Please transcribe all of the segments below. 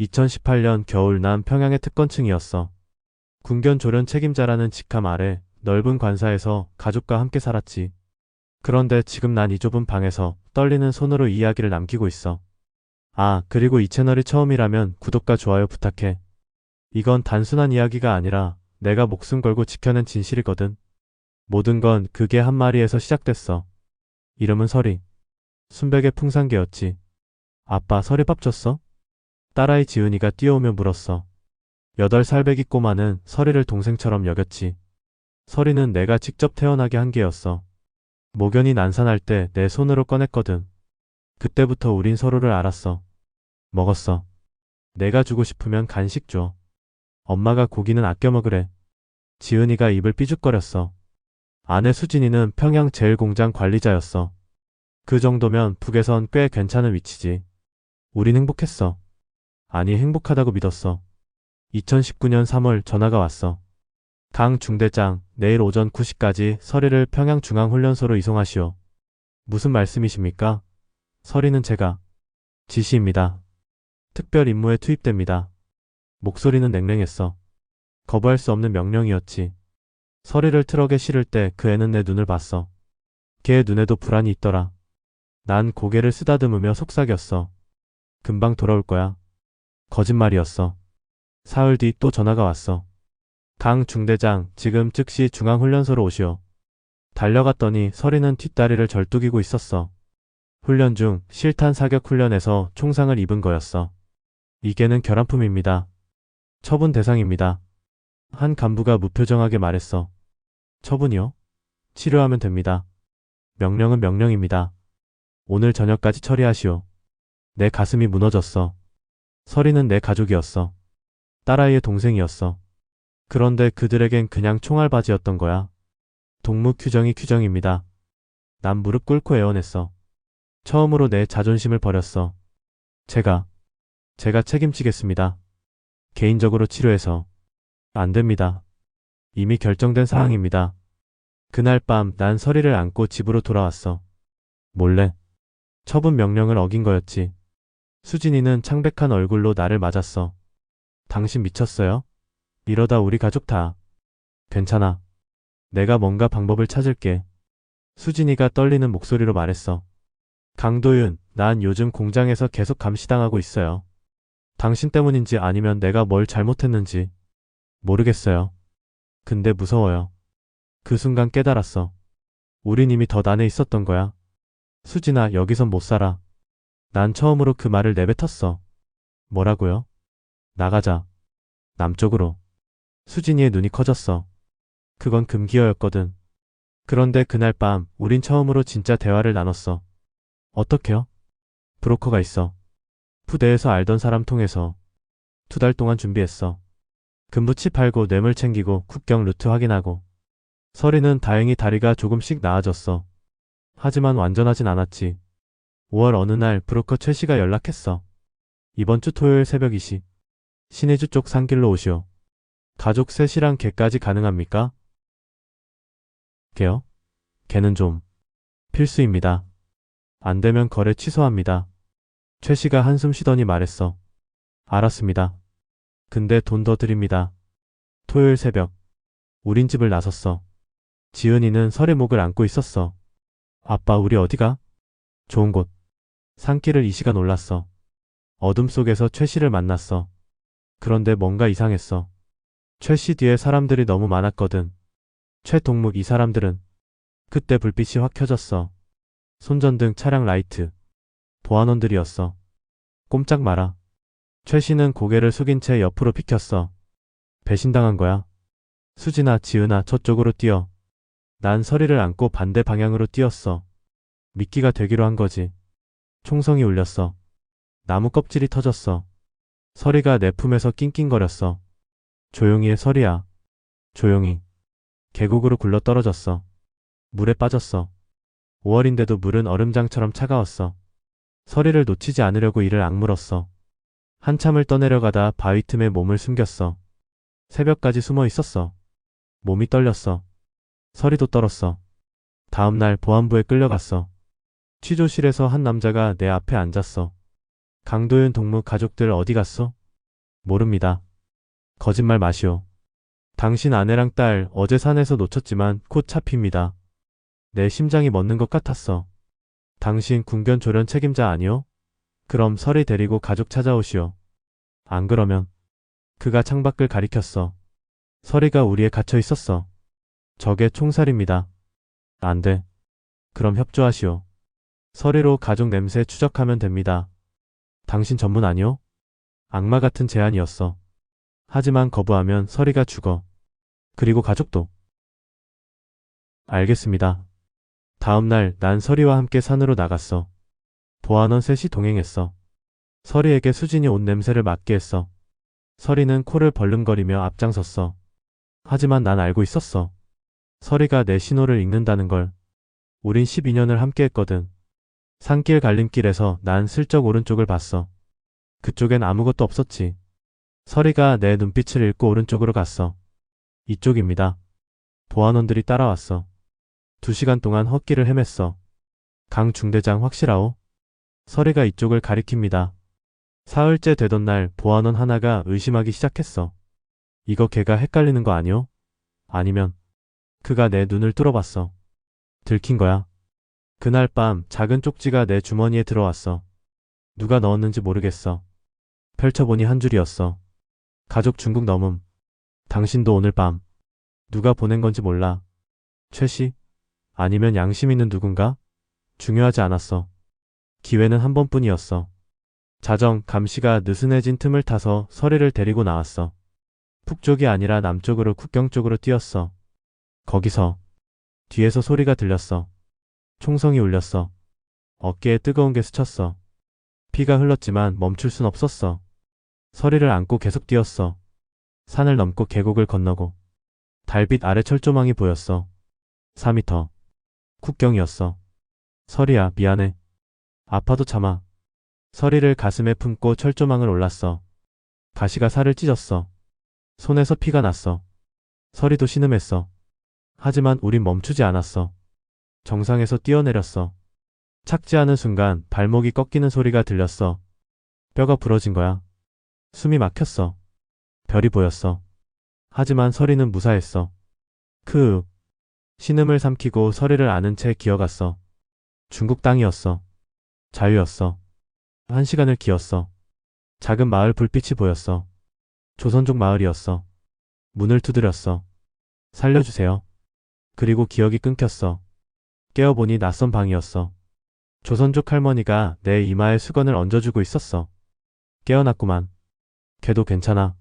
2018년 겨울 난 평양의 특권층이었어. 군견 조련 책임자라는 직함 아래 넓은 관사에서 가족과 함께 살았지. 그런데 지금 난 이 좁은 방에서 떨리는 손으로 이야기를 남기고 있어. 아, 그리고 이 채널이 처음이라면 구독과 좋아요 부탁해. 이건 단순한 이야기가 아니라 내가 목숨 걸고 지켜낸 진실이거든. 모든 건 그게 한 마리에서 시작됐어. 이름은 설이. 순백의 풍산개였지. 아빠 설이 밥 줬어? 딸아이 지은이가 뛰어오며 물었어. 여덟 살 배기 꼬마는 설이를 동생처럼 여겼지. 설이는 내가 직접 태어나게 한 개였어. 모견이 난산할 때 내 손으로 꺼냈거든. 그때부터 우린 서로를 알았어. 먹었어. 내가 주고 싶으면 간식 줘. 엄마가 고기는 아껴 먹으래. 지은이가 입을 삐죽거렸어. 아내 수진이는 평양 제일 공장 관리자였어. 그 정도면 북에선 꽤 괜찮은 위치지. 우린 행복했어. 아니 행복하다고 믿었어. 2019년 3월 전화가 왔어. 강 중대장, 내일 오전 9시까지 서리를 평양중앙훈련소로 이송하시오. 무슨 말씀이십니까? 서리는 제가 지시입니다. 특별 임무에 투입됩니다. 목소리는 냉랭했어. 거부할 수 없는 명령이었지. 서리를 트럭에 실을 때 그 애는 내 눈을 봤어. 걔 눈에도 불안이 있더라. 난 고개를 쓰다듬으며 속삭였어. 금방 돌아올 거야. 거짓말이었어. 사흘 뒤 또 전화가 왔어. 강 중대장, 지금 즉시 중앙훈련소로 오시오. 달려갔더니 서리는 뒷다리를 절뚝이고 있었어. 훈련 중 실탄 사격 훈련에서 총상을 입은 거였어. 이게는 결함품입니다. 처분 대상입니다. 한 간부가 무표정하게 말했어. 처분이요? 치료하면 됩니다. 명령은 명령입니다. 오늘 저녁까지 처리하시오. 내 가슴이 무너졌어. 서리는 내 가족이었어. 딸아이의 동생이었어. 그런데 그들에겐 그냥 총알바지였던 거야. 동무 규정이 규정입니다. 난 무릎 꿇고 애원했어. 처음으로 내 자존심을 버렸어. 제가, 제가 책임지겠습니다. 개인적으로 치료해서. 안 됩니다. 이미 결정된 사항입니다. 그날 밤 난 서리를 안고 집으로 돌아왔어. 몰래. 처분 명령을 어긴 거였지. 수진이는 창백한 얼굴로 나를 맞았어. 당신 미쳤어요? 이러다 우리 가족 다. 괜찮아. 내가 뭔가 방법을 찾을게. 수진이가 떨리는 목소리로 말했어. 강도윤, 난 요즘 공장에서 계속 감시당하고 있어요. 당신 때문인지 아니면 내가 뭘 잘못했는지 모르겠어요. 근데 무서워요. 그 순간 깨달았어. 우린 이미 더 난에 있었던 거야. 수진아, 여기선 못 살아. 난 처음으로 그 말을 내뱉었어. 뭐라고요? 나가자. 남쪽으로. 수진이의 눈이 커졌어. 그건 금기어였거든. 그런데 그날 밤 우린 처음으로 진짜 대화를 나눴어. 어떻게요? 브로커가 있어. 부대에서 알던 사람 통해서 두 달 동안 준비했어. 금부치 팔고 뇌물 챙기고 국경 루트 확인하고 서리는 다행히 다리가 조금씩 나아졌어. 하지만 완전하진 않았지. 5월 어느 날 브로커 최 씨가 연락했어. 이번 주 토요일 새벽 2시. 신해주 쪽 산길로 오시오. 가족 셋이랑 개까지 가능합니까? 개요? 개는 좀 필수입니다. 안 되면 거래 취소합니다. 최 씨가 한숨 쉬더니 말했어. 알았습니다. 근데 돈 더 드립니다. 토요일 새벽. 우린 집을 나섰어. 지은이는 설의 목을 안고 있었어. 아빠 우리 어디가? 좋은 곳. 산길을 이 시간 올랐어. 어둠 속에서 최 씨를 만났어. 그런데 뭔가 이상했어. 최 씨 뒤에 사람들이 너무 많았거든. 최동묵 이 사람들은 그때 불빛이 확 켜졌어. 손전등 차량 라이트. 보안원들이었어. 꼼짝 마라. 최 씨는 고개를 숙인 채 옆으로 비켰어. 배신당한 거야. 수진아, 지은아, 저쪽으로 뛰어. 난 서리를 안고 반대 방향으로 뛰었어. 미끼가 되기로 한 거지. 총성이 울렸어. 나무 껍질이 터졌어. 서리가 내 품에서 낑낑거렸어. 조용히 해, 서리야. 조용히. 계곡으로 굴러 떨어졌어. 물에 빠졌어. 5월인데도 물은 얼음장처럼 차가웠어. 서리를 놓치지 않으려고 이를 악물었어. 한참을 떠내려가다 바위 틈에 몸을 숨겼어. 새벽까지 숨어 있었어. 몸이 떨렸어. 서리도 떨었어. 다음날 보안부에 끌려갔어. 취조실에서 한 남자가 내 앞에 앉았어. 강도윤 동무 가족들 어디 갔어? 모릅니다. 거짓말 마시오. 당신 아내랑 딸 어제 산에서 놓쳤지만 곧 잡힙니다. 내 심장이 멎는 것 같았어. 당신 군견 조련 책임자 아니오? 그럼 설이 데리고 가족 찾아오시오. 안 그러면 그가 창밖을 가리켰어. 설이가 우리에 갇혀 있었어. 저게 총살입니다. 안 돼. 그럼 협조하시오. 서리로 가족 냄새 추적하면 됩니다. 당신 전문 아니오? 악마 같은 제안이었어. 하지만 거부하면 서리가 죽어. 그리고 가족도. 알겠습니다. 다음날 난 서리와 함께 산으로 나갔어. 보안원 셋이 동행했어. 서리에게 수진이 옷 냄새를 맡게 했어. 서리는 코를 벌름거리며 앞장섰어. 하지만 난 알고 있었어. 서리가 내 신호를 읽는다는 걸. 우린 12년을 함께 했거든. 산길 갈림길에서 난 슬쩍 오른쪽을 봤어. 그쪽엔 아무것도 없었지. 서리가 내 눈빛을 읽고 오른쪽으로 갔어. 이쪽입니다. 보안원들이 따라왔어. 두 시간 동안 헛길을 헤맸어. 강 중대장 확실하오? 서리가 이쪽을 가리킵니다. 사흘째 되던 날 보안원 하나가 의심하기 시작했어. 이거 걔가 헷갈리는 거 아니오? 아니면 그가 내 눈을 뚫어봤어. 들킨 거야. 그날 밤 작은 쪽지가 내 주머니에 들어왔어. 누가 넣었는지 모르겠어. 펼쳐보니 한 줄이었어. 가족 중국 넘음. 당신도 오늘 밤. 누가 보낸 건지 몰라. 최 씨? 아니면 양심 있는 누군가? 중요하지 않았어. 기회는 한 번뿐이었어. 자정 감시가 느슨해진 틈을 타서 서리를 데리고 나왔어. 북쪽이 아니라 남쪽으로 국경 쪽으로 뛰었어. 거기서 뒤에서 소리가 들렸어. 총성이 울렸어. 어깨에 뜨거운 게 스쳤어. 피가 흘렀지만 멈출 순 없었어. 서리를 안고 계속 뛰었어. 산을 넘고 계곡을 건너고 달빛 아래 철조망이 보였어. 4미터. 국경이었어. 서리야 미안해. 아파도 참아. 서리를 가슴에 품고 철조망을 올랐어. 가시가 살을 찢었어. 손에서 피가 났어. 서리도 신음했어. 하지만 우린 멈추지 않았어. 정상에서 뛰어내렸어. 착지하는 순간 발목이 꺾이는 소리가 들렸어. 뼈가 부러진 거야. 숨이 막혔어. 별이 보였어. 하지만 서리는 무사했어. 그 신음을 삼키고 서리를 아는 채 기어갔어. 중국 땅이었어. 자유였어. 한 시간을 기었어. 작은 마을 불빛이 보였어. 조선족 마을이었어. 문을 두드렸어. 살려주세요. 그리고 기억이 끊겼어. 깨어보니 낯선 방이었어. 조선족 할머니가 내 이마에 수건을 얹어주고 있었어. 깨어났구만. 걔도 괜찮아.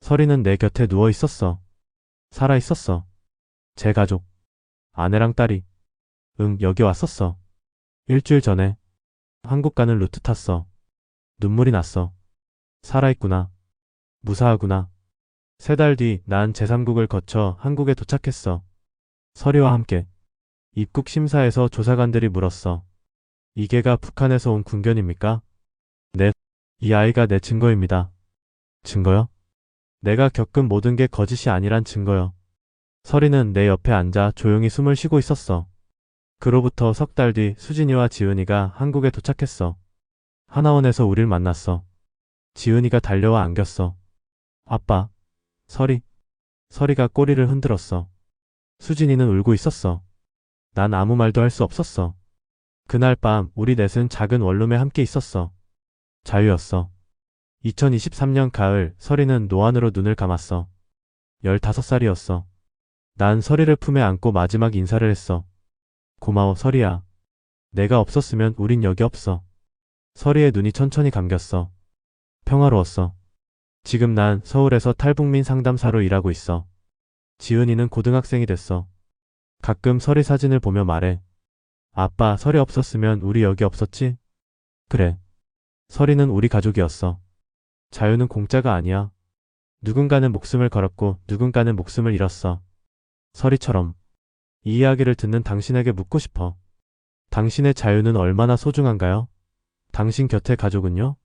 서리는 내 곁에 누워 있었어. 살아 있었어. 제 가족. 아내랑 딸이. 응, 여기 왔었어. 일주일 전에. 한국 가는 루트 탔어. 눈물이 났어. 살아있구나. 무사하구나. 세 달 뒤 난 제3국을 거쳐 한국에 도착했어. 서리와 함께. 입국 심사에서 조사관들이 물었어. 이게가 북한에서 온 군견입니까? 네. 이 아이가 내 증거입니다. 증거요? 내가 겪은 모든 게 거짓이 아니란 증거요. 서리는 내 옆에 앉아 조용히 숨을 쉬고 있었어. 그로부터 석 달 뒤 수진이와 지은이가 한국에 도착했어. 하나원에서 우릴 만났어. 지은이가 달려와 안겼어. 아빠. 서리. 서리가 꼬리를 흔들었어. 수진이는 울고 있었어. 난 아무 말도 할 수 없었어. 그날 밤 우리 넷은 작은 원룸에 함께 있었어. 자유였어. 2023년 가을 서리는 노안으로 눈을 감았어. 15살이었어. 난 서리를 품에 안고 마지막 인사를 했어. 고마워 서리야. 내가 없었으면 우린 여기 없어. 서리의 눈이 천천히 감겼어. 평화로웠어. 지금 난 서울에서 탈북민 상담사로 일하고 있어. 지은이는 고등학생이 됐어. 가끔 서리 사진을 보며 말해. 아빠 서리 없었으면 우리 여기 없었지? 그래. 서리는 우리 가족이었어. 자유는 공짜가 아니야. 누군가는 목숨을 걸었고 누군가는 목숨을 잃었어. 서리처럼. 이 이야기를 듣는 당신에게 묻고 싶어. 당신의 자유는 얼마나 소중한가요? 당신 곁의 가족은요?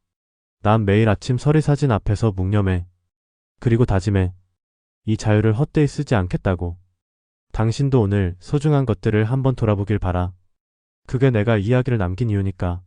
난 매일 아침 서리 사진 앞에서 묵념해. 그리고 다짐해. 이 자유를 헛되이 쓰지 않겠다고. 당신도 오늘 소중한 것들을 한번 돌아보길 바라. 그게 내가 이야기를 남긴 이유니까.